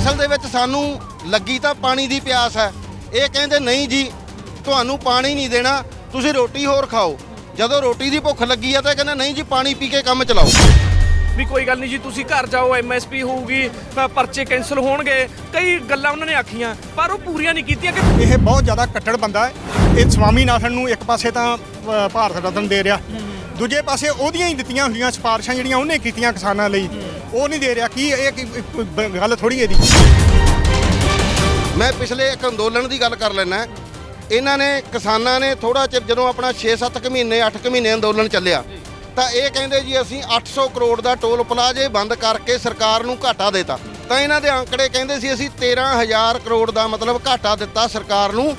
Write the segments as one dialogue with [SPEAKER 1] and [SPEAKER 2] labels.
[SPEAKER 1] ਅਸਲ ਦੇ ਵਿੱਚ ਸਾਨੂੰ ਲੱਗੀ ਤਾਂ ਪਾਣੀ ਦੀ ਪਿਆਸ ਹੈ। ਇਹ ਕਹਿੰਦੇ ਨਹੀਂ ਜੀ ਤੁਹਾਨੂੰ ਪਾਣੀ ਨਹੀਂ ਦੇਣਾ ਤੁਸੀਂ ਰੋਟੀ ਹੋਰ ਖਾਓ। ਜਦੋਂ ਰੋਟੀ ਦੀ ਭੁੱਖ ਲੱਗੀ ਆ ਤਾਂ ਇਹ ਕਹਿੰਦੇ ਨਹੀਂ ਜੀ ਪਾਣੀ ਪੀ ਕੇ ਕੰਮ ਚਲਾਓ।
[SPEAKER 2] ਵੀ ਕੋਈ ਗੱਲ ਨਹੀਂ ਜੀ ਤੁਸੀਂ ਘਰ ਜਾਓ ਐਮਐਸਪੀ ਹੋਊਗੀ ਪਰਚੇ ਕੈਨਸਲ ਹੋਣਗੇ। ਕਈ ਗੱਲਾਂ ਉਹਨਾਂ ਨੇ ਆਖੀਆਂ ਪਰ ਉਹ ਪੂਰੀਆਂ ਨਹੀਂ ਕੀਤੀਆਂ ਕਿ
[SPEAKER 3] ਇਹ ਬਹੁਤ ਜ਼ਿਆਦਾ ਕੱਟੜ ਬੰਦਾ ਹੈ। ਇਹ ਸਵਾਮੀਨਾਥਨ ਨੂੰ ਇੱਕ ਪਾਸੇ ਤਾਂ ਭਾਰਤ ਰਤਨ ਦੇ ਰਿਹਾ। ਦੂਜੇ ਪਾਸੇ ਉਹਦੀਆਂ ਹੀ ਦਿੱਤੀਆਂ ਹੋਈਆਂ ਸਿਫਾਰਸ਼ਾਂ ਜਿਹੜੀਆਂ ਉਹਨੇ ਕੀਤੀਆਂ ਕਿਸਾਨਾਂ ਲਈ। ਉਹ ਨਹੀਂ ਦੇ ਰਿਹਾ, ਕੀ ਇਹ ਕੀ- ਕੋਈ ਬ- ਗੱਲ ਥੋੜੀ ਇਹਦੀ?
[SPEAKER 1] ਮੈਂ ਪਿਛਲੇ ਇੱਕ ਅੰਦੋਲਨ ਦੀ ਗੱਲ ਕਰ ਲੈਣਾ ਇਹਨਾਂ ਨੇ, ਕਿਸਾਨਾਂ ਨੇ ਥੋੜਾ ਚਿਰ ਜਦੋਂ ਆਪਣਾ 6-7 ਕੁ ਮਹੀਨੇ 8 ਕੁ ਮਹੀਨੇ ਅੰਦੋਲਨ ਚੱਲਿਆ, ਤਾਂ ਇਹ ਕਹਿੰਦੇ ਜੀ ਅਸੀਂ 800 ਕਰੋੜ ਦਾ ਟੋਲ ਪਲਾਜ਼ੇ ਬੰਦ ਕਰਕੇ ਸਰਕਾਰ ਨੂੰ ਘਾਟਾ ਦੇਤਾ। ਤਾਂ ਇਹਨਾਂ ਦੇ ਅੰਕੜੇ ਕਹਿੰਦੇ ਸੀ ਅਸੀਂ 13000 ਕਰੋੜ ਦਾ ਮਤਲਬ ਘਾਟਾ ਦਿੱਤਾ ਸਰਕਾਰ ਨੂੰ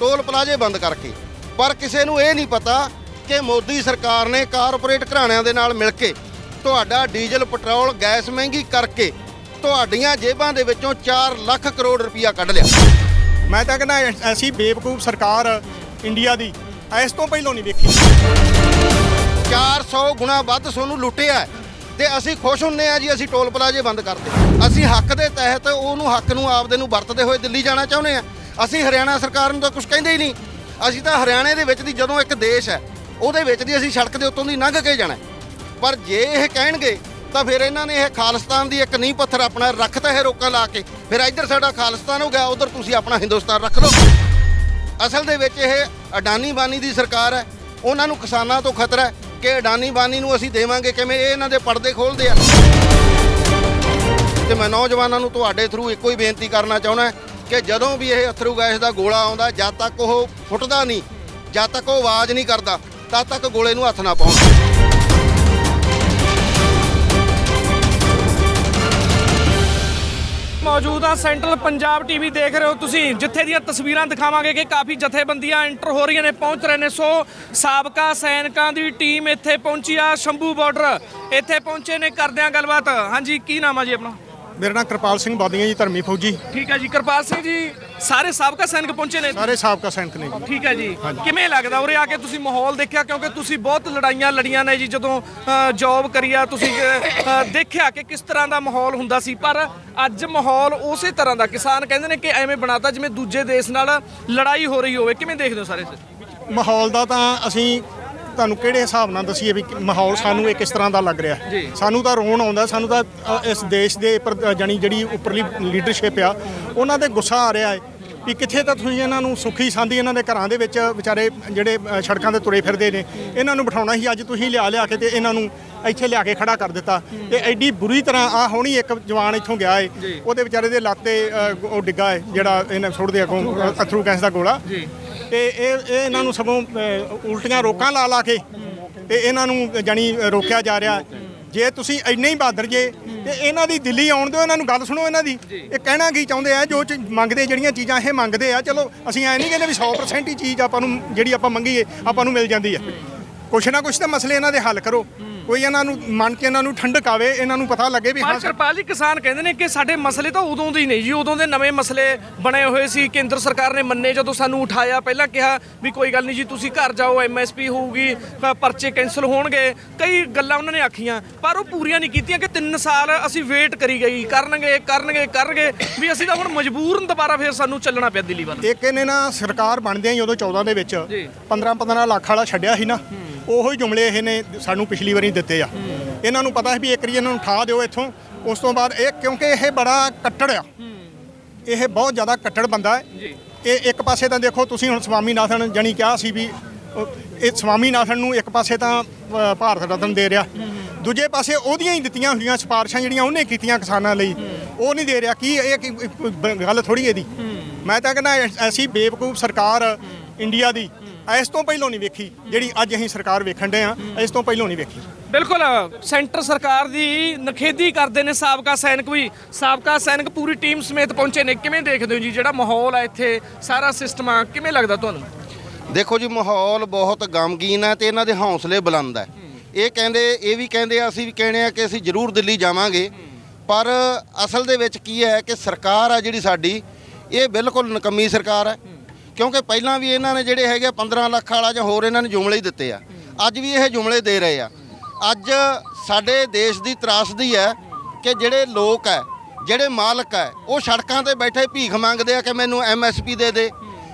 [SPEAKER 1] ਟੋਲ ਪਲਾਜ਼ੇ ਬੰਦ ਕਰਕੇ। ਪਰ ਕਿਸੇ ਨੂੰ ਇਹ ਨਹੀਂ ਪਤਾ ਕਿ ਮੋਦੀ ਸਰਕਾਰ ਨੇ ਕਾਰਪੋਰੇਟ ਘਰਾਣਿਆਂ ਦੇ ਨਾਲ ਮਿਲ ਕੇ ਤੁਹਾਡਾ ਡੀਜ਼ਲ ਪੈਟਰੋਲ ਗੈਸ ਮਹਿੰਗੀ ਕਰਕੇ ਤੁਹਾਡੀਆਂ ਜੇਬਾਂ ਦੇ ਵਿੱਚੋਂ 4 ਲੱਖ ਕਰੋੜ ਰੁਪਇਆ ਕੱਢ ਲਿਆ।
[SPEAKER 3] ਮੈਂ ਤਾਂ ਕਹਿੰਦਾ ਐਸੀ ਬੇਵਕੂਫ ਸਰਕਾਰ ਇੰਡੀਆ ਦੀ ਇਸ ਤੋਂ ਪਹਿਲਾਂ ਨਹੀਂ ਵੇਖੀ
[SPEAKER 1] 400 ਗੁਣਾ ਵੱਧ ਤੁਹਾਨੂੰ ਲੁੱਟਿਆ ਤੇ ਅਸੀਂ ਖੁਸ਼ ਹੁੰਨੇ ਆ ਜੀ ਅਸੀਂ ਟੋਲ ਪਲਾਜ਼ੇ ਬੰਦ ਕਰਤੇ ਅਸੀਂ ਹੱਕ ਦੇ ਤਹਿਤ ਉਹਨੂੰ ਹੱਕ ਨੂੰ ਆਪਦੇ ਨੂੰ ਵਰਤਦੇ ਹੋਏ ਦਿੱਲੀ ਜਾਣਾ ਚਾਹੁੰਦੇ ਆ ਅਸੀਂ ਹਰਿਆਣਾ ਸਰਕਾਰ ਨੂੰ ਤਾਂ ਕੁਝ ਕਹਿੰਦੇ ਹੀ ਨਹੀਂ। ਅਸੀਂ ਤਾਂ ਹਰਿਆਣੇ ਦੇ ਵਿੱਚ ਦੀ ਜਦੋਂ ਇੱਕ ਦੇਸ਼ ਹੈ ਉਹਦੇ ਵਿੱਚ ਦੀ ਅਸੀਂ ਸੜਕ ਦੇ ਉੱਤੋਂ ਦੀ ਲੰਘ ਕੇ ਜਾਣਾ। ਪਰ ਜੇ ਇਹ ਕਹਿਣਗੇ, ਤਾਂ ਫਿਰ ਇਹਨਾਂ ਨੇ ਇਹ ਖਾਲਿਸਤਾਨ ਦੀ ਇੱਕ ਨੀਂਹ ਪੱਥਰ ਆਪਣਾ ਰੱਖਤਾ ਹੈ ਰੋਕਾਂ ਲਾ ਕੇ, ਫਿਰ ਇੱਧਰ ਸਾਡਾ ਖਾਲਿਸਤਾਨ ਹੋ ਗਿਆ, ਉਧਰ ਤੁਸੀਂ ਆਪਣਾ ਹਿੰਦੁਸਤਾਨ ਰੱਖ ਲਓ। ਅਸਲ ਦੇ ਵਿੱਚ ਇਹ ਅਡਾਨੀ ਬਾਨੀ ਦੀ ਸਰਕਾਰ ਹੈ, ਉਹਨਾਂ ਨੂੰ ਕਿਸਾਨਾਂ ਤੋਂ ਖਤਰਾ ਹੈ ਕਿ ਅਡਾਨੀ ਬਾਨੀ ਨੂੰ ਅਸੀਂ ਦੇਵਾਂਗੇ, ਕਿਵੇਂ ਇਹ ਇਹਨਾਂ ਦੇ ਪਰਦੇ ਖੋਲਦੇ ਆ। ਤੇ ਮੈਂ ਨੌਜਵਾਨਾਂ ਨੂੰ ਤੁਹਾਡੇ ਥਰੂ ਇੱਕੋ ਹੀ ਬੇਨਤੀ ਕਰਨਾ ਚਾਹੁੰਦਾ ਕਿ ਜਦੋਂ ਵੀ ਇਹ ਅਥਰੂ ਗੈਸ ਦਾ ਗੋਲਾ ਆਉਂਦਾ, ਜਦ ਤੱਕ ਉਹ ਫੁੱਟਦਾ ਨਹੀਂ, ਜਦ ਤੱਕ ਉਹ ਆਵਾਜ਼ ਨਹੀਂ ਕਰਦਾ, ਤਦ ਤੱਕ ਗੋਲੇ ਨੂੰ ਹੱਥ ਨਾ ਪਾਉਣ।
[SPEAKER 2] ਮੌਜੂਦ ਆ, ਸੈਂਟਰਲ ਪੰਜਾਬ ਟੀਵੀ ਦੇਖ ਰਹੇ ਹੋ ਤੁਸੀਂ। ਜਿੱਥੇ ਦੀਆਂ ਤਸਵੀਰਾਂ ਦਿਖਾਵਾਂਗੇ ਕਿ ਕਾਫੀ ਜਥੇਬੰਦੀਆਂ ਐਂਟਰ ਹੋ ਰਹੀਆਂ ਨੇ, ਪਹੁੰਚ ਰਹੇ ਨੇ। ਸੋ ਸਾਬਕਾ ਸੈਨਿਕਾਂ ਦੀ ਟੀਮ ਇੱਥੇ ਪਹੁੰਚੀ ਆ, ਸ਼ੰਭੂ ਬਾਰਡਰ। ਇੱਥੇ ਪਹੁੰਚੇ ਨੇ ਕਰਦਿਆਂ ਗੱਲਬਾਤ। ਹਾਂਜੀ, ਕੀ ਨਾਮ ਆ ਜੀ ਆਪਣਾ?
[SPEAKER 3] ਮੇਰਾ ਨਾਮ ਕਿਰਪਾਲ ਸਿੰਘ ਬਾਦੀਆਂ ਜੀ ਧਰਮੀ ਫੌਜੀ।
[SPEAKER 2] ਠੀਕ ਹੈ ਜੀ ਕਿਰਪਾਲ ਸਿੰਘ ਜੀ ਸਾਰੇ ਸਾਬਕਾ ਸੈਨਿਕ ਪਹੁੰਚੇ ਨੇ?
[SPEAKER 3] ਸਾਰੇ ਸਾਬਕਾ ਸੈਨਿਕ ਨੇ ਜੀ।
[SPEAKER 2] ਠੀਕ ਹੈ ਜੀ। ਕਿਵੇਂ ਲੱਗਦਾ ਉਰੇ ਆ ਕੇ ਤੁਸੀਂ ਮਾਹੌਲ ਦੇਖਿਆ? ਕਿਉਂਕਿ ਤੁਸੀਂ ਬਹੁਤ ਲੜਾਈਆਂ ਲੜੀਆਂ ਨੇ ਜੀ ਜਦੋਂ ਜੌਬ ਕਰੀਆ ਤੁਸੀਂ ਅ, ਦੇਖਿਆ ਕਿ ਕਿਸ ਤਰ੍ਹਾਂ ਦਾ ਮਾਹੌਲ ਹੁੰਦਾ ਸੀ? ਪਰ ਅੱਜ ਮਾਹੌਲ ਉਸੇ ਤਰ੍ਹਾਂ ਦਾ ਕਿਸਾਨ ਕਹਿੰਦੇ ਨੇ ਕਿ ਐਵੇਂ ਬਣਾਤਾ ਜਿਵੇਂ ਦੂਜੇ ਦੇਸ਼ ਨਾਲ ਲੜਾਈ ਹੋ ਰਹੀ ਹੋਵੇ। ਕਿਵੇਂ ਦੇਖਦੇ ਹੋ ਸਾਰੇ?
[SPEAKER 3] ਮਾਹੌਲ ਦਾ ਤਾਂ ਅਸੀਂ ਤੁਹਾਨੂੰ ਕਿਹੜੇ ਹਿਸਾਬ ਨਾਲ ਦਸੀਏ ਵੀ ਮਾਹੌਲ ਸਾਨੂੰ ਇਹ ਕਿਸ ਤਰ੍ਹਾਂ ਦਾ ਲੱਗ ਰਿਹਾ। ਸਾਨੂੰ ਤਾਂ ਰੋਣ ਆਉਂਦਾ ਸਾਨੂੰ ਤਾਂ ਇਸ ਦੇਸ਼ ਦੇ ਜਾਣੀ ਜਿਹੜੀ ਉੱਪਰਲੀ ਲੀਡਰਸ਼ਿਪ ਆ ਉਹਨਾਂ ਤੇ ਗੁੱਸਾ ਆ ਰਿਹਾ ਹੈ ਵੀ ਕਿੱਥੇ ਤਾਂ ਤੁਸੀਂ ਇਹਨਾਂ ਨੂੰ ਸੁਖੀ ਸਾਂਦੀ ਇਹਨਾਂ ਦੇ ਘਰਾਂ ਦੇ ਵਿੱਚ ਵਿਚਾਰੇ ਜਿਹੜੇ ਸੜਕਾਂ ਤੇ ਤੁਰੇ ਫਿਰਦੇ ਨੇ ਇਹਨਾਂ ਨੂੰ ਬਿਠਾਉਣਾ ਸੀ ਅੱਜ ਤੁਸੀਂ ਲਿਆ ਲਿਆ ਕੇ ਤੇ ਇਹਨਾਂ ਨੂੰ ਇੱਥੇ ਲਿਆ ਕੇ ਖੜਾ ਕਰ ਦਿੱਤਾ। ਤੇ ਐਡੀ ਬੁਰੀ ਤਰ੍ਹਾਂ ਆ ਹੋਣੀ ਇੱਕ ਜਵਾਨ ਇੱਥੋਂ ਗਿਆ ਏ ਉਹਦੇ ਵਿਚਾਰੇ ਦੇ ਲੱਤੇ ਉਹ ਡਿੱਗਾ ਏ ਜਿਹੜਾ ਇਹਨੇ ਸੁੱਟਦੇ ਅਗੋਂ ਅਥਰੂ ਗੈਸ ਦਾ ਗੋਲਾ।
[SPEAKER 2] ਜੀ।
[SPEAKER 3] ਤੇ ਇਹ ਇਹ ਇਹਨਾਂ ਨੂੰ ਸਗੋਂ ਅ, ਉਲਟੀਆਂ ਰੋਕਾਂ ਲਾ ਲਾ ਕੇ ਤੇ ਇਹਨਾਂ ਨੂੰ ਜਾਣੀ ਰੋਕਿਆ ਜਾ ਰਿਹਾ। ਜੇ ਤੁਸੀਂ ਇੰਨੇ ਹੀ ਬਹਾਦਰ ਜੇ ਤੇ ਇਹਨਾਂ ਦੀ ਦਿੱਲੀ ਆਉਣ ਦਿਓ ਇਹਨਾਂ ਨੂੰ ਗੱਲ ਸੁਣੋ ਇਹਨਾਂ ਦੀ। ਇਹ ਕਹਿਣਾ ਕੀ ਚਾਹੁੰਦੇ ਆ ਜੋ ਚ- ਮੰਗਦੇ ਜਿਹੜੀਆਂ ਚੀਜ਼ਾਂ ਇਹ ਮੰਗਦੇ ਆ ਚਲੋ ਅਸੀਂ ਐ ਨਹੀਂ ਕਹਿੰਦੇ ਵੀ 100% ਹੀ ਚੀਜ਼ ਆਪਾਂ ਨੂੰ ਜਿਹੜੀ ਆਪਾਂ ਮੰਗੀਏ ਆਪਾਂ ਨੂੰ ਮਿਲ ਜਾਂਦੀ ਹੈ ਕੁਛ ਨਾ ਕੁਛ ਤਾਂ ਮਸਲੇ ਇਹਨਾਂ ਦੇ ਹੱਲ ਕਰੋ। ਕੋਈ ਇਹਨਾਂ ਨੂੰ ਮਨ 'ਚ ਇਹਨਾਂ ਨੂੰ ਠੰਡਕ ਆਵੇ ਇਹਨਾਂ ਨੂੰ ਪਤਾ ਲੱਗੇ ਵੀ
[SPEAKER 2] ਪਰ
[SPEAKER 3] ਹਾਂ
[SPEAKER 2] ਕਿਰਪਾਲ ਜੀ ਕਿਸਾਨ ਕਹਿੰਦੇ ਨੇ ਕਿ ਸਾਡੇ ਮਸਲੇ ਤਾਂ ਉਦੋਂ ਦੇ ਹੀ ਨਹੀਂ ਜੀ ਉਦੋਂ ਦੇ ਨਵੇਂ ਮਸਲੇ ਬਣੇ ਹੋਏ ਸੀ ਕੇਂਦਰ ਸਰਕਾਰ ਨੇ ਮੰਨੇ ਜਦੋਂ ਸਾਨੂੰ ਉਠਾਇਆ ਪਹਿਲਾਂ ਕਿਹਾ ਵੀ ਕੋਈ ਗੱਲ ਨਹੀਂ ਜੀ ਤੁਸੀਂ ਘਰ ਜਾਓ ਐਮਐਸਪੀ ਹੋਊਗੀ ਪਰਚੇ ਕੈਨਸਲ ਹੋਣਗੇ ਕਈ ਗੱਲਾਂ ਉਹਨਾਂ ਨੇ ਆਖੀਆਂ ਪਰ ਉਹ ਪੂਰੀਆਂ ਨਹੀਂ ਕੀਤੀਆਂ ਕਿ 3 ਸਾਲ ਅਸੀਂ ਵੇਟ ਕਰੀ ਗਈ ਕਰਨਗੇ ਕਰਨਗੇ ਕਰਨਗੇ ਵੀ ਅਸੀਂ ਤਾਂ ਹੁਣ ਮਜਬੂਰਨ ਦੁਬਾਰਾ ਫੇਰ ਸਾਨੂੰ ਚੱਲਣਾ ਪਿਆ ਦਿੱਲੀ ਵੱਲ।
[SPEAKER 3] ਇੱਕ ਇਹਨੇ ਨਾ ਸਰਕਾਰ ਬਣਦਿਆਂ ਹੀ ਉਦੋਂ 14 ਦੇ ਵਿੱਚ
[SPEAKER 2] ਜੀ।
[SPEAKER 3] 15 15 ਲੱਖ ਵਾਲਾ ਛੱਡਿਆ ਸੀ ਨਾ। ਉਹੋ ਹੀ ਜੁਮਲੇ ਇਹਨੇ ਸਾਨੂੰ ਪਿਛਲੀ ਵਾਰੀ ਦਿੱਤੇ ਆ। ਇਹਨਾਂ ਨੂੰ ਪਤਾ ਸੀ ਵੀ ਇੱਕ ਵਾਰੀ ਇਹਨਾਂ ਨੂੰ ਠਾ ਦਿਓ ਇੱਥੋਂ। ਉਸ ਤੋਂ ਬਾਅਦ ਇਹ ਕਿਉਂਕਿ ਇਹ ਬੜਾ ਕੱਟੜ ਆ। ਇਹ ਬਹੁਤ ਜ਼ਿਆਦਾ ਕੱਟੜ ਬੰਦਾ ਹੈ।
[SPEAKER 2] ਜੀ।
[SPEAKER 3] ਇਹ ਇੱਕ ਪਾਸੇ ਤਾਂ ਦੇਖੋ ਤੁਸੀਂ ਹੁਣ ਸਵਾਮੀਨਾਥਨ ਜਣੀ ਕਿਹਾ ਸੀ ਵੀ ਇਹ ਸਵਾਮੀਨਾਥਨ ਨੂੰ ਇੱਕ ਪਾਸੇ ਤਾਂ ਭਾਰਤ ਰਤਨ ਦੇ ਰਿਹਾ। ਦੂਜੇ ਪਾਸੇ ਉਹਦੀਆਂ ਹੀ ਦਿੱਤੀਆਂ ਹੋਈਆਂ ਸਿਫਾਰਸ਼ਾਂ ਜਿਹੜੀਆਂ ਉਹਨੇ ਕੀਤੀਆਂ ਕਿਸਾਨਾਂ ਲਈ। ਉਹ ਨਹੀਂ ਦੇ ਰਿਹਾ। ਕੀ ਇਹ ਗੱਲ ਥੋੜੀ ਇਹਦੀ? ਮੈਂ ਤਾਂ ਕਹਿੰਦਾ ਐਸੀ ਬੇਵਕੂਫ ਸਰਕਾਰ ਇੰਡੀਆ ਦੀ ਇਸ ਤੋਂ ਪਹਿਲਾਂ ਨਹੀਂ ਵੇਖੀ ਜਿਹੜੀ ਅੱਜ ਅਸੀਂ ਸਰਕਾਰ ਵੇਖਣ ਦੇ ਆ ਇਸ ਤੋਂ ਪਹਿਲਾਂ ਨਹੀਂ ਵੇਖੀ।
[SPEAKER 2] ਬਿਲਕੁਲ ਸੈਂਟਰ ਸਰਕਾਰ ਦੀ ਨਖੇਦੀ ਕਰਦੇ ਨੇ ਸਾਬਕਾ ਸੈਨਿਕ ਵੀ। ਸਾਬਕਾ ਸੈਨਿਕ ਪੂਰੀ ਟੀਮ ਸਮੇਤ ਪਹੁੰਚੇ ਨੇ। ਕਿਵੇਂ ਦੇਖਦੇ ਹੋ ਜੀ ਜਿਹੜਾ ਮਾਹੌਲ ਹੈ ਇੱਥੇ? ਸਾਰਾ ਸਿਸਟਮ ਆ ਕਿਵੇਂ ਲੱਗਦਾ ਤੁਹਾਨੂੰ?
[SPEAKER 1] ਦੇਖੋ ਜੀ ਮਾਹੌਲ ਬਹੁਤ ਗਮਗੀਨ ਹੈ ਤੇ ਇਹਨਾਂ ਦੇ ਹੌਸਲੇ ਬੁਲੰਦ ਹੈ ਇਹ ਕਹਿੰਦੇ ਇਹ ਵੀ ਕਹਿੰਦੇ ਆ ਅਸੀਂ ਵੀ ਕਹਿੰਦੇ ਆ ਕਿ ਅਸੀਂ ਜ਼ਰੂਰ ਦਿੱਲੀ ਜਾਵਾਂਗੇ। ਪਰ ਅਸਲ ਦੇ ਵਿੱਚ ਕੀ ਹੈ ਕਿ ਸਰਕਾਰ ਆ ਜਿਹੜੀ ਸਾਡੀ ਇਹ ਬਿਲਕੁਲ ਨਕਮੀ ਸਰਕਾਰ ਹੈ ਕਿਉਂਕਿ ਪਹਿਲਾਂ ਵੀ ਇਹਨਾਂ ਨੇ ਜਿਹੜੇ ਹੈਗੇ ਆ 15 ਲੱਖ ਵਾਲਾ ਜਾਂ ਹੋਰ ਇਹਨਾਂ ਨੇ ਜੁਮਲੇ ਹੀ ਦਿੱਤੇ ਆ। ਅੱਜ ਵੀ ਇਹ ਜੁਮਲੇ ਦੇ ਰਹੇ ਆ। ਅੱਜ ਸਾਡੇ ਦੇਸ਼ ਦੀ ਤਰਾਸਦੀ ਹੈ ਕਿ ਜਿਹੜੇ ਲੋਕ ਹੈ, ਜਿਹੜੇ ਮਾਲਕ ਹੈ, ਉਹ ਸੜਕਾਂ ਤੇ ਬੈਠੇ ਭੀਖ ਮੰਗਦੇ ਆ ਕਿ ਮੈਨੂੰ ਐਮਐਸਪੀ ਦੇ ਦੇ,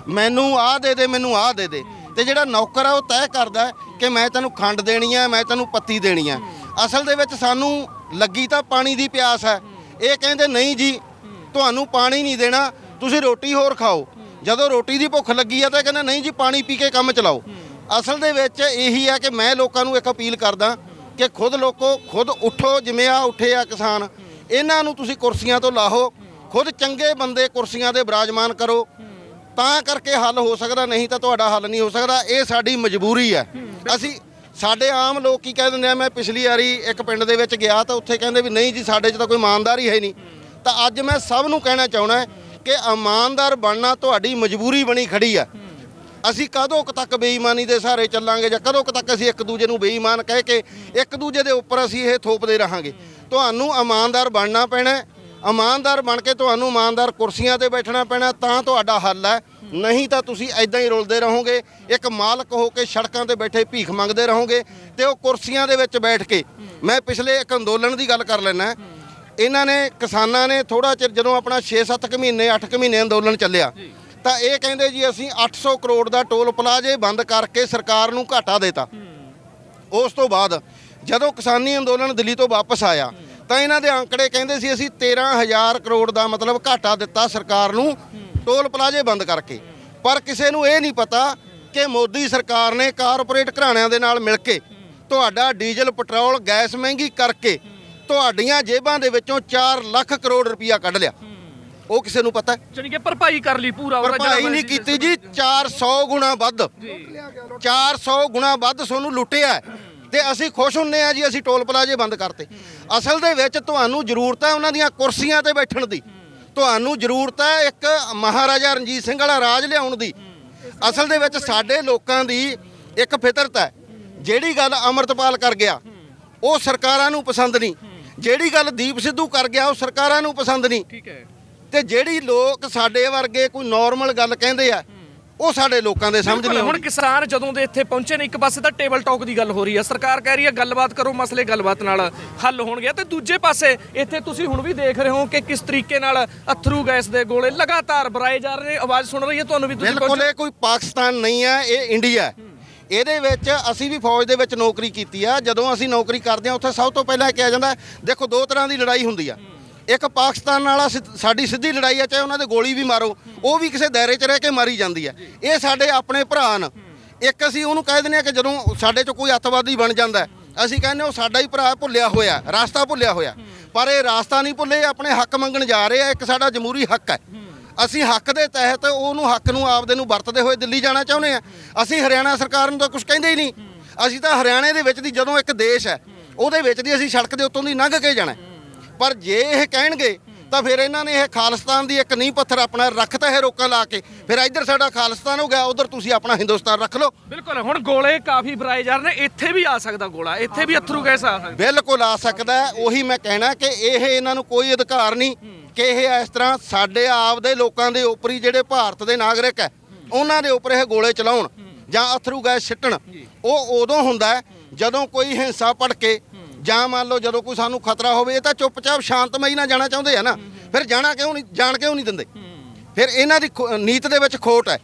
[SPEAKER 1] ਮੈਨੂੰ ਆਹ ਦੇ ਦੇ, ਮੈਨੂੰ ਆਹ ਦੇ ਦੇ। ਤੇ ਜਿਹੜਾ ਨੌਕਰ ਆ, ਉਹ ਤੈਅ ਕਰਦਾ ਕਿ ਮੈਂ ਤੈਨੂੰ ਖੰਡ ਦੇਣੀ ਆ ਮੈਂ ਤੈਨੂੰ ਪੱਤੀ ਦੇਣੀ ਆ ਅਸਲ ਦੇ ਵਿੱਚ ਸਾਨੂੰ ਲੱਗੀ ਤਾਂ ਪਾਣੀ ਦੀ ਪਿਆਸ ਹੈ। ਇਹ ਕਹਿੰਦੇ, ਨਹੀਂ ਜੀ, ਤੁਹਾਨੂੰ ਪਾਣੀ ਨਹੀਂ ਦੇਣਾ, ਤੁਸੀਂ ਰੋਟੀ ਹੋਰ ਖਾਓ। ਜਦੋਂ ਰੋਟੀ ਦੀ ਭੁੱਖ ਲੱਗੀ ਆ ਤਾਂ ਕਹਿੰਦਾ ਨਹੀਂ ਜੀ ਪਾਣੀ ਪੀ ਕੇ ਕੰਮ ਚਲਾਓ। ਅਸਲ ਦੇ ਵਿੱਚ ਇਹੀ ਆ ਕਿ ਮੈਂ ਲੋਕਾਂ ਨੂੰ ਇੱਕ ਅਪੀਲ ਕਰਦਾ ਕਿ ਖੁਦ ਲੋਕੋ ਖੁਦ ਉੱਠੋ ਜਿਵੇਂ ਆ ਉੱਠੇ ਆ ਕਿਸਾਨ ਇਹਨਾਂ ਨੂੰ ਤੁਸੀਂ ਕੁਰਸੀਆਂ ਤੋਂ ਲਾਹੋ ਖੁਦ ਚੰਗੇ ਬੰਦੇ ਕੁਰਸੀਆਂ ਤੇ ਬਿਰਾਜਮਾਨ ਕਰੋ। ਤਾਂ ਕਰਕੇ ਹੱਲ ਹੋ ਸਕਦਾ ਨਹੀਂ ਤਾਂ ਤੁਹਾਡਾ ਹੱਲ ਨਹੀਂ ਹੋ ਸਕਦਾ ਇਹ ਸਾਡੀ ਮਜਬੂਰੀ ਹੈ ਅਸੀਂ ਸਾਡੇ ਆਮ ਲੋਕ ਕੀ ਕਹਿ ਦਿੰਦੇ ਆ ਮੈਂ ਪਿਛਲੀ ਵਾਰੀ ਇੱਕ ਪਿੰਡ ਦੇ ਵਿੱਚ ਗਿਆ ਤਾਂ ਉੱਥੇ ਕਹਿੰਦੇ ਵੀ ਨਹੀਂ ਜੀ ਸਾਡੇ 'ਚ ਤਾਂ ਕੋਈ ਇਮਾਨਦਾਰੀ ਹੈ ਨਹੀਂ। ਤਾਂ ਅੱਜ ਮੈਂ ਸਭ ਨੂੰ ਕਹਿਣਾ ਚਾਹਣਾ ਕਿ ਇਮਾਨਦਾਰ ਬਣਨਾ ਤੁਹਾਡੀ ਮਜਬੂਰੀ ਬਣੀ ਖੜੀ ਆ। ਅਸੀਂ ਕਦੋਂ ਕੁ ਤੱਕ ਬੇਈਮਾਨੀ ਦੇ ਸਹਾਰੇ ਚੱਲਾਂਗੇ ਜਾਂ ਕਦੋਂ ਕੁ ਤੱਕ ਅਸੀਂ ਇੱਕ ਦੂਜੇ ਨੂੰ ਬੇਈਮਾਨ ਕਹਿ ਕੇ ਇੱਕ ਦੂਜੇ ਦੇ ਉੱਪਰ ਅਸੀਂ ਇਹ ਥੋਪਦੇ ਰਹਾਂਗੇ। ਤੁਹਾਨੂੰ ਇਮਾਨਦਾਰ ਬਣਨਾ ਪੈਣਾ ਇਮਾਨਦਾਰ ਬਣ ਕੇ ਤੁਹਾਨੂੰ ਇਮਾਨਦਾਰ ਕੁਰਸੀਆਂ ਤੇ ਬੈਠਣਾ ਪੈਣਾ ਤਾਂ ਤੁਹਾਡਾ ਹੱਲ ਹੈ। ਨਹੀਂ ਤਾਂ ਤੁਸੀਂ ਐਦਾਂ ਹੀ ਰੁਲਦੇ ਰਹੋਗੇ। ਇੱਕ ਮਾਲਕ ਹੋ ਕੇ ਸੜਕਾਂ ਤੇ ਬੈਠੇ ਭੀਖ ਮੰਗਦੇ ਰਹੋਗੇ ਤੇ ਉਹ ਕੁਰਸੀਆਂ ਦੇ ਵਿੱਚ ਬੈਠ ਕੇ, ਮੈਂ ਪਿਛਲੇ ਇੱਕ ਅੰਦੋਲਨ ਦੀ ਗੱਲ ਕਰ ਲੈਣਾ ਇਹਨਾਂ ਨੇ ਕਿਸਾਨਾਂ ਨੇ ਥੋੜਾ ਚਿਰ ਜਦੋਂ ਆਪਣਾ 6-7 ਕੁ ਮਹੀਨੇ 8 ਕੁ ਮਹੀਨੇ ਅੰਦੋਲਨ ਚੱਲਿਆ ਤਾਂ ਇਹ ਕਹਿੰਦੇ ਜੀ ਅਸੀਂ 800 ਕਰੋੜ ਦਾ ਟੋਲ ਪਲਾਜ਼ੇ ਬੰਦ ਕਰਕੇ ਸਰਕਾਰ ਨੂੰ ਘਾਟਾ ਦੇਤਾ। ਉਸ ਤੋਂ ਬਾਅਦ ਜਦੋਂ ਕਿਸਾਨੀ ਅੰਦੋਲਨ ਦਿੱਲੀ ਤੋਂ ਵਾਪਸ ਆਇਆ ਤਾਂ ਇਹਨਾਂ ਦੇ ਅੰਕੜੇ ਕਹਿੰਦੇ ਸੀ ਅਸੀਂ 13000 ਕਰੋੜ ਦਾ ਮਤਲਬ ਘਾਟਾ ਦਿੱਤਾ ਸਰਕਾਰ ਨੂੰ ਟੋਲ ਪਲਾਜ਼ੇ ਬੰਦ ਕਰਕੇ। ਪਰ ਕਿਸੇ ਨੂੰ ਇਹ ਨਹੀਂ ਪਤਾ ਕਿ ਮੋਦੀ ਸਰਕਾਰ ਨੇ ਕਾਰਪੋਰੇਟ ਘਰਾਣਿਆਂ ਦੇ ਨਾਲ ਮਿਲ ਕੇ ਤੁਹਾਡਾ ਡੀਜ਼ਲ ਪੈਟਰੋਲ ਗੈਸ ਮਹਿੰਗੀ ਕਰਕੇ ਤੁਹਾਡੀਆਂ ਜੇਬਾਂ ਦੇ ਵਿੱਚੋਂ 4 ਲੱਖ ਕਰੋੜ ਰੁਪਇਆ ਕੱਢ ਲਿਆ। ਉਹ ਕਿਸੇ ਨੂੰ ਪਤਾ ਹੈ?
[SPEAKER 2] ਜਾਣੀ ਕਿ ਭਰਪਾਈ ਕਰ ਲਈ ਪੂਰਾ ਉਹਦਾ
[SPEAKER 1] ਭਰਪਾਈ ਨਹੀਂ ਕੀਤੀ ਜੀ 400 ਗੁਣਾ ਵੱਧ। 400 ਗੁਣਾ ਵੱਧ ਤੁਹਾਨੂੰ ਲੁੱਟਿਆ ਹੈ। ਤੇ ਅਸੀਂ ਖੁਸ਼ ਹੁੰਨੇ ਆ ਜੀ ਅਸੀਂ ਟੋਲ ਪਲਾਜ਼ੇ ਬੰਦ ਕਰਤੇ। ਅਸਲ ਦੇ ਵਿੱਚ ਤੁਹਾਨੂੰ ਜ਼ਰੂਰਤ ਹੈ ਉਹਨਾਂ ਦੀਆਂ ਕੁਰਸੀਆਂ ਤੇ ਬੈਠਣ ਦੀ। ਤੁਹਾਨੂੰ ਜ਼ਰੂਰਤ ਹੈ ਇੱਕ ਮਹਾਰਾਜਾ ਰਣਜੀਤ ਸਿੰਘ ਵਾਲਾ ਰਾਜ ਲਿਆਉਣ ਦੀ। ਅਸਲ ਦੇ ਵਿੱਚ ਸਾਡੇ ਲੋਕਾਂ ਦੀ ਇੱਕ ਫਿਤਰਤ ਹੈ। ਜਿਹੜੀ ਗੱਲ ਅਮਰਤਪਾਲ ਕਰ ਗਿਆ ਉਹ ਸਰਕਾਰਾਂ ਨੂੰ ਪਸੰਦ ਨਹੀਂ। ਜਿਹੜੀ ਗੱਲ ਦੀਪ ਸਿੱਧੂ ਕਰ ਗਿਆ ਉਹ ਸਰਕਾਰਾਂ ਨੂੰ ਪਸੰਦ ਨਹੀਂ।
[SPEAKER 2] ਠੀਕ ਹੈ।
[SPEAKER 1] ਤੇ ਜਿਹੜੀ ਲੋਕ ਸਾਡੇ ਵਰਗੇ ਕੋਈ ਨਾਰਮਲ ਗੱਲ ਕਹਿੰਦੇ ਆ ਉਹ ਸਾਡੇ ਲੋਕਾਂ ਦੇ ਸਮਝ ਨਹੀਂ
[SPEAKER 2] ਹੁਣ ਕਿਸਾਨ ਜਦੋਂ ਦੇ ਇੱਥੇ ਪਹੁੰਚੇ ਨੇ ਇੱਕ ਪਾਸੇ ਤਾਂ ਟੇਬਲ ਟਾਕ ਦੀ ਗੱਲ ਹੋ ਰਹੀ ਹੈ ਸਰਕਾਰ ਕਹਿ ਰਹੀ ਹੈ ਗੱਲਬਾਤ ਕਰੋ ਮਸਲੇ ਗੱਲਬਾਤ ਨਾਲ ਹੱਲ ਹੋਣਗੇ। ਤੇ ਦੂਜੇ ਪਾਸੇ ਇੱਥੇ ਤੁਸੀਂ ਹੁਣ ਵੀ ਦੇਖ ਰਹੇ ਹੋ ਕਿ ਕਿਸ ਤਰੀਕੇ ਨਾਲ ਅਥਰੂ ਗੈਸ ਦੇ ਗੋਲੇ ਲਗਾਤਾਰ ਬਰਾਏ ਜਾ ਰਹੇ ਨੇ। ਆਵਾਜ਼ ਸੁਣ ਰਹੀ ਹੈ ਤੁਹਾਨੂੰ ਵੀ ਤੁਸੀਂ
[SPEAKER 1] ਬਿਲਕੁਲ ਇਹ ਕੋਈ ਪਾਕਿਸਤਾਨ ਨਹੀਂ ਹੈ ਇਹ ਇੰਡੀਆ ਹੈ। ਇਹਦੇ ਵਿੱਚ ਅਸੀਂ ਵੀ ਫੌਜ ਦੇ ਵਿੱਚ ਨੌਕਰੀ ਕੀਤੀ ਆ। ਜਦੋਂ ਅਸੀਂ ਨੌਕਰੀ ਕਰਦੇ ਆ, ਉੱਥੇ ਸਭ ਤੋਂ ਪਹਿਲਾਂ ਇਹ ਕਿਹਾ ਜਾਂਦਾ, ਦੇਖੋ ਦੋ ਤਰ੍ਹਾਂ ਦੀ ਲੜਾਈ ਹੁੰਦੀ ਆ। ਇੱਕ ਪਾਕਿਸਤਾਨ ਵਾਲਾ ਸਿੱਧ- ਸਾਡੀ ਸਿੱਧੀ ਲੜਾਈ ਆ, ਚਾਹੇ ਉਹਨਾਂ ਦੇ ਗੋਲੀ ਵੀ ਮਾਰੋ, ਉਹ ਵੀ ਕਿਸੇ ਦਾਇਰੇ 'ਚ ਰਹਿ ਕੇ ਮਾਰੀ ਜਾਂਦੀ ਆ। ਇਹ ਸਾਡੇ ਆਪਣੇ ਭਰਾ ਨੇ ਇੱਕ ਅਸੀਂ ਉਹਨੂੰ ਕਹਿ ਦਿੰਦੇ ਆ ਕਿ ਜਦੋਂ ਸਾਡੇ 'ਚ ਕੋਈ ਅੱਤਵਾਦੀ ਬਣ ਜਾਂਦਾ, ਅਸੀਂ ਕਹਿੰਦੇ ਉਹ ਸਾਡਾ ਹੀ ਭਰਾ ਭੁੱਲਿਆ ਹੋਇਆ, ਰਾਸਤਾ ਭੁੱਲਿਆ ਹੋਇਆ। ਪਰ ਇਹ ਰਾਸਤਾ ਨਹੀਂ ਭੁੱਲੇ, ਆਪਣੇ ਹੱਕ ਮੰਗਣ ਜਾ ਰਹੇ ਆ, ਇੱਕ ਸਾਡਾ ਜਮਹੂਰੀ ਹੱਕ ਹੈ। ਅਸੀਂ ਹੱਕ ਦੇ ਤਹਿਤ ਉਹਨੂੰ ਹੱਕ ਨੂੰ ਆਪਦੇ ਨੂੰ ਵਰਤਦੇ ਹੋਏ ਦਿੱਲੀ ਜਾਣਾ ਚਾਹੁੰਦੇ ਆ ਅਸੀਂ ਹਰਿਆਣਾ ਸਰਕਾਰ ਨੂੰ ਤਾਂ ਕੁਝ ਕਹਿੰਦੇ ਹੀ ਨਹੀਂ। ਅਸੀਂ ਤਾਂ ਹਰਿਆਣੇ ਦੇ ਵਿੱਚ ਦੀ ਜਦੋਂ ਇੱਕ ਦੇਸ਼ ਹੈ, ਉਹਦੇ ਵਿੱਚ ਦੀ ਅਸੀਂ ਸੜਕ ਦੇ ਉੱਤੋਂ ਦੀ ਲੰਘ ਕੇ ਜਾਣਾ ਪਰ ਜੇ ਇਹ ਕਹਿਣਗੇ ਤਾਂ ਫਿਰ ਇਹਨਾਂ ਨੇ ਇਹ ਖਾਲਿਸਤਾਨ ਦੀ ਇੱਕ ਨੀਂਹ ਪੱਥਰ ਆਪਣਾ ਰੱਖਤਾ ਹੈ ਰੋਕਾਂ ਲਾ ਕੇ। ਫਿਰ ਇੱਧਰ ਸਾਡਾ ਖਾਲਿਸਤਾਨ ਹੋ ਗਿਆ ਉਧਰ ਤੁਸੀਂ ਆਪਣਾ ਹਿੰਦੁਸਤਾਨ ਰੱਖ ਲਓ।
[SPEAKER 2] ਬਿਲਕੁਲ ਹੁਣ ਗੋਲੇ ਕਾਫੀ ਬਰਾਏ ਜਾ ਰਹੇ ਨੇ ਇੱਥੇ ਵੀ ਆ ਸਕਦਾ ਗੋਲਾ ਇੱਥੇ ਵੀ ਅਥਰੂ ਗੈਸ ਆ ਸਕਦਾ।
[SPEAKER 1] ਬਿਲਕੁਲ ਆ ਸਕਦਾ। ਉਹੀ ਮੈਂ ਕਹਿਣਾ ਕਿ ਇਹ ਇਹਨਾਂ ਨੂੰ ਕੋਈ ਅਧਿਕਾਰ ਨਹੀਂ ਕਿ ਇਹ ਇਸ ਤਰ੍ਹਾਂ ਸਾਡੇ ਆਪ ਦੇ ਲੋਕਾਂ ਦੇ ਉੱਪਰ ਹੀ ਜਿਹੜੇ ਭਾਰਤ ਦੇ ਨਾਗਰਿਕ ਹੈ ਉਹਨਾਂ ਦੇ ਉੱਪਰ ਇਹ ਗੋਲੇ ਚਲਾਉਣ ਜਾਂ ਅਥਰੂ ਗੈਸ ਸਿੱਟਣ ਉਹ ਉਦੋਂ ਹੁੰਦਾ ਜਦੋਂ ਕੋਈ ਹਿੰਸਾ ਭੜਕੇ ਜਾਂ ਮੰਨ ਲਓ ਜਦੋਂ ਕੋਈ ਸਾਨੂੰ ਖਤਰਾ ਹੋਵੇ ਇਹ ਤਾਂ ਚੁੱਪਚਾਪ ਸ਼ਾਂਤਮਈ ਨਾਲ ਜਾਣਾ ਚਾਹੁੰਦੇ ਆ ਨਾ। ਫਿਰ ਜਾਣਾ ਕਿਉਂ ਨਹੀਂ ਜਾਣ ਕਿਉਂ ਨਹੀਂ ਦਿੰਦੇ? ਫਿਰ ਇਹਨਾਂ ਦੀ ਨੀਤ ਦੇ ਵਿੱਚ ਖੋਟ ਹੈ।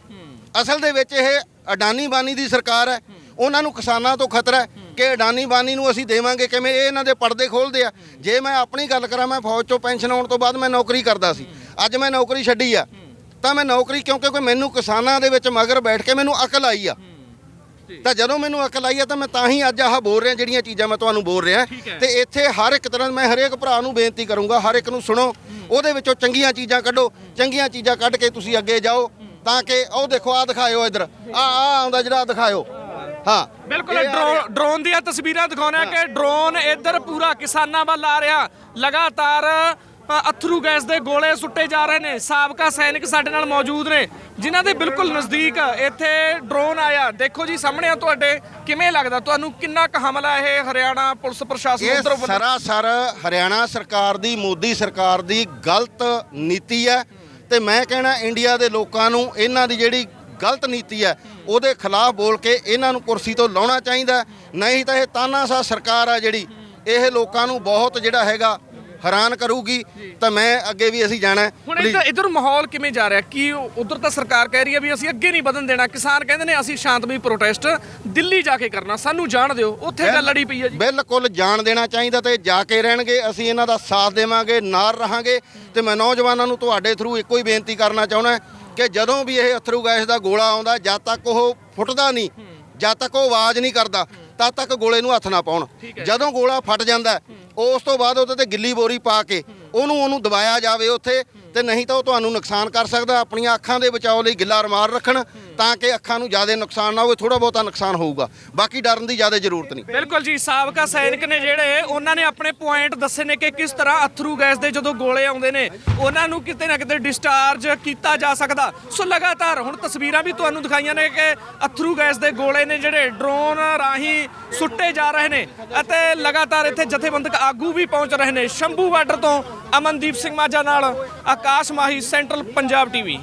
[SPEAKER 1] ਅਸਲ ਦੇ ਵਿੱਚ ਇਹ ਅਡਾਨੀ ਬਾਨੀ ਦੀ ਸਰਕਾਰ ਹੈ। ਉਹਨਾਂ ਨੂੰ ਕਿਸਾਨਾਂ ਤੋਂ ਖਤਰਾ ਹੈ ਕਿ ਅਡਾਨੀ ਬਾਨੀ ਨੂੰ ਅਸੀਂ ਦੇਵਾਂਗੇ ਕਿਵੇਂ? ਇਹ ਇਹਨਾਂ ਦੇ ਪਰਦੇ ਖੋਲਦੇ ਆ। ਜੇ ਮੈਂ ਆਪਣੀ ਗੱਲ ਕਰਾਂ ਮੈਂ ਫੌਜ ਚੋਂ ਪੈਨਸ਼ਨ ਆਉਣ ਤੋਂ ਬਾਅਦ ਮੈਂ ਨੌਕਰੀ ਕਰਦਾ ਸੀ। ਅੱਜ ਮੈਂ ਨੌਕਰੀ ਛੱਡੀ ਆ। ਤਾਂ ਮੈਂ ਨੌਕਰੀ ਕਿਉਂਕਿ ਕੋਈ ਮੈਨੂੰ ਕਿਸਾਨਾਂ ਦੇ ਵਿੱਚ ਮਗਰ ਬੈਠ ਕੇ ਮੈਨੂੰ ਅਕਲ ਆਈ ਆ। ਤਾਂ ਜਦੋਂ ਮੈਨੂੰ ਅਕਲ ਆਈ ਆ ਤਾਂ ਮੈਂ ਤਾਂ ਹੀ ਅੱਜ ਆਹ ਬੋਲ ਰਿਹਾ ਜਿਹੜੀਆਂ ਚੀਜ਼ਾਂ ਮੈਂ ਤੁਹਾਨੂੰ ਬੋਲ ਰਿਹਾ।
[SPEAKER 2] ਹੈ।
[SPEAKER 1] ਤੇ ਇੱਥੇ ਹਰ ਇੱਕ ਤਰ੍ਹਾਂ ਮੈਂ ਹਰੇਕ ਭਰਾ ਨੂੰ ਬੇਨਤੀ ਕਰੂੰਗਾ ਹਰ ਇੱਕ ਨੂੰ ਸੁਣੋ। ਉਹਦੇ ਵਿੱਚੋਂ ਚੰਗੀਆਂ ਚੀਜ਼ਾਂ ਕੱਢੋ ਚੰਗੀਆਂ ਚੀਜ਼ਾਂ ਕੱਢ ਕੇ ਤੁਸੀਂ ਅੱਗੇ ਜਾਓ ਤਾਂ ਕਿ ਉਹ ਦੇਖੋ ਆ ਦਿਖਾਇਓ ਇੱਧਰ। ਆ ਆ ਆਉਂਦਾ ਜਿਹੜਾ ਦਿਖਾਇਓ। ਹਾਂ।
[SPEAKER 2] ਬਿਲਕੁਲ ਡਰੋਨ ਦੀਆਂ ਤਸਵੀਰਾਂ ਦਿਖਾਉਣਾ ਕਿ ਡਰੋਨ ਇੱਧਰ ਪੂਰਾ ਕਿਸਾਨਾਂ ਵੱਲ ਆ ਰਿਹਾ। ਲਗਾਤਾਰ ਅਥਰੂ ਗੈਸ ਦੇ ਗੋਲੇ ਸੁੱਟੇ ਜਾ ਰਹੇ ਨੇ। ਸਾਬਕਾ ਸੈਨਿਕ ਸਾਡੇ ਨਾਲ ਮੌਜੂਦ ਨੇ ਜਿਨ੍ਹਾਂ ਦੇ ਬਿਲਕੁਲ ਨਜ਼ਦੀਕ ਇੱਥੇ ਡਰੋਨ ਆਇਆ। ਦੇਖੋ ਜੀ ਸਾਹਮਣੇ ਆ ਤੁਹਾਡੇ ਕਿਵੇਂ ਲੱਗਦਾ? ਤੁਹਾਨੂੰ ਕਿੰਨਾ ਕੁ ਹਮਲਾ ਇਹ ਹਰਿਆਣਾ ਪੁਲਿਸ ਪ੍ਰਸ਼ਾਸਨ
[SPEAKER 1] ਇਹ
[SPEAKER 2] ਉੱਧਰੋਂ ਵੱਲੋਂ-
[SPEAKER 1] ਸਰਾਸਰ ਹਰਿਆਣਾ ਸਰਕਾਰ ਦੀ ਮੋਦੀ ਸਰਕਾਰ ਦੀ ਗਲਤ ਨੀਤੀ ਹੈ। ਤੇ ਮੈਂ ਕਹਿਣਾ ਇੰਡੀਆ ਦੇ ਲੋਕਾਂ ਨੂੰ ਇਹਨਾਂ ਦੀ ਜਿਹੜੀ ਗਲਤ ਨੀਤੀ ਹੈ ਉਹਦੇ ਖਿਲਾਫ ਬੋਲ ਕੇ ਇਹਨਾਂ ਨੂੰ ਕੁਰਸੀ ਤੋਂ ਲਾਉਣਾ ਚਾਹੀਦਾ। ਨਹੀਂ ਤਾਂ ਇਹ ਤਾਨਾਸ਼ਾਹ ਸਰਕਾਰ ਆ ਜਿਹੜੀ ਇਹ ਲੋਕਾਂ ਨੂੰ ਬਹੁਤ ਜਿਹੜਾ ਹੈਗਾ ਹੈਰਾਨ ਕਰੂਗੀ ਤਾਂ ਮੈਂ ਅੱਗੇ ਵੀ ਅਸੀਂ ਜਾਣਾ।
[SPEAKER 2] ਹੁਣ ਇੱਧਰ ਇੱਧਰ ਮਾਹੌਲ ਕਿਵੇਂ ਜਾ ਰਿਹਾ? ਕੀ ਉਧਰ ਤਾਂ ਸਰਕਾਰ ਕਹਿ ਰਹੀ ਹੈ ਵੀ ਅਸੀਂ ਅੱਗੇ ਨਹੀਂ ਵਧਣ ਦੇਣਾ। ਕਿਸਾਨ ਕਹਿੰਦੇ ਨੇ ਅਸੀਂ ਸ਼ਾਂਤਮਈ ਪ੍ਰੋਟੈਸਟ ਦਿੱਲੀ ਜਾ ਕੇ ਕਰਨਾ। ਸਾਨੂੰ ਜਾਣ ਦਿਓ। ਉੱਥੇ ਗੱਲ ਲੜੀ ਪਈ ਹੈ ਜੀ।
[SPEAKER 1] ਬਿਲਕੁਲ ਜਾਣ ਦੇਣਾ ਚਾਹੀਦਾ ਤੇ ਜਾ ਕੇ ਰਹਿਣਗੇ। ਅਸੀਂ ਇਹਨਾਂ ਦਾ ਸਾਥ ਦੇਵਾਂਗੇ ਨਾਲ ਰਹਾਂਗੇ। ਤੇ ਮੈਂ ਨੌਜਵਾਨਾਂ ਨੂੰ ਤੁਹਾਡੇ ਥਰੂ ਇੱਕੋ ਹੀ ਬੇਨਤੀ ਕਰਨਾ ਚਾਹੁੰਦਾ ਕਿ ਜਦੋਂ ਵੀ ਇਹ ਅਥਰੂ ਗੈਸ ਦਾ ਗੋਲਾ ਆਉਂਦਾ ਜਦ ਤੱਕ ਉਹ ਫੁੱਟਦਾ ਨਹੀਂ ਜਦ ਤੱਕ ਉਹ ਆਵਾਜ਼ ਨਹੀਂ ਕਰਦਾ ਤਦ ਤੱਕ ਗੋਲੇ ਨੂੰ ਹੱਥ ਨਾ ਪਾਉਣ। ਜਦੋਂ ਗੋਲਾ ਫਟ ਜਾਂਦਾ ਉਸ ਤੋਂ ਬਾਅਦ ਉਹਦੇ ਤੇ ਗਿੱਲੀ ਬੋਰੀ ਪਾ ਕੇ ਉਹਨੂੰ ਉਹਨੂੰ ਦਬਾਇਆ ਜਾਵੇ ਉੱਥੇ ਤੇ ਨਹੀਂ ਤਾਂ ਉਹ ਤੁਹਾਨੂੰ ਨੁਕਸਾਨ ਕਰ ਸਕਦਾ, ਆਪਣੀਆਂ ਅੱਖਾਂ ਦੇ ਬਚਾਓ ਲਈ ਗਿੱਲਾ ਰਮਾਲ ਰੱਖਣ ਤਾਂ ਕਿ ਅੱਖਾਂ ਨੂੰ ਜ਼ਿਆਦਾ ਨੁਕਸਾਨ ਨਾ ਹੋਵੇ ਥੋੜਾ ਬਹੁਤਾ ਨੁਕਸਾਨ ਹੋਊਗਾ। ਬਾਕੀ ਡਰਨ ਦੀ ਜ਼ਿਆਦਾ ਜ਼ਰੂਰਤ ਨਹੀਂ।
[SPEAKER 2] ਬਿਲਕੁਲ ਜੀ, ਸਾਬਕਾ ਸੈਨਿਕ ਨੇ ਜਿਹੜੇ, ਉਹਨਾਂ ਨੇ ਆਪਣੇ ਪੁਆਇੰਟ ਦੱਸੇ ਨੇ ਕਿ ਕਿਸ ਤਰ੍ਹਾਂ ਅਥਰੂ ਗੈਸ ਦੇ ਜਦੋਂ ਗੋਲੇ ਆਉਂਦੇ ਨੇ, ਉਹਨਾਂ ਨੂੰ ਕਿਤੇ ਨਾ ਕਿਤੇ ਡਿਸਚਾਰਜ ਕੀਤਾ ਜਾ ਸਕਦਾ। ਸੋ ਲਗਾਤਾਰ ਹੁਣ ਤਸਵੀਰਾਂ ਵੀ ਤੁਹਾਨੂੰ ਦਿਖਾਈਆਂ ਨੇ ਕਿ ਅਥਰੂ ਗੈਸ ਦੇ ਗੋਲੇ ਨੇ ਜਿਹੜੇ ਡਰੋਨ ਰਾਹੀਂ ਸੁੱਟੇ ਜਾ ਰਹੇ ਨੇ ਅਤੇ ਲਗਾਤਾਰ ਇੱਥੇ ਜਥੇਬੰਦਕ ਆਗੂ ਵੀ ਪਹੁੰਚ ਰਹੇ ਨੇ। ਸ਼ੰਭੂ ਬਾਰਡਰ ਤੋਂ ਅਮਨਦੀਪ ਸਿੰਘ ਮਾਝਾ ਨਾਲ ਆਕਾਸ਼ ਮਾਹੀ ਸੈਂਟਰਲ ਪੰਜਾਬ ਟੀਵੀ।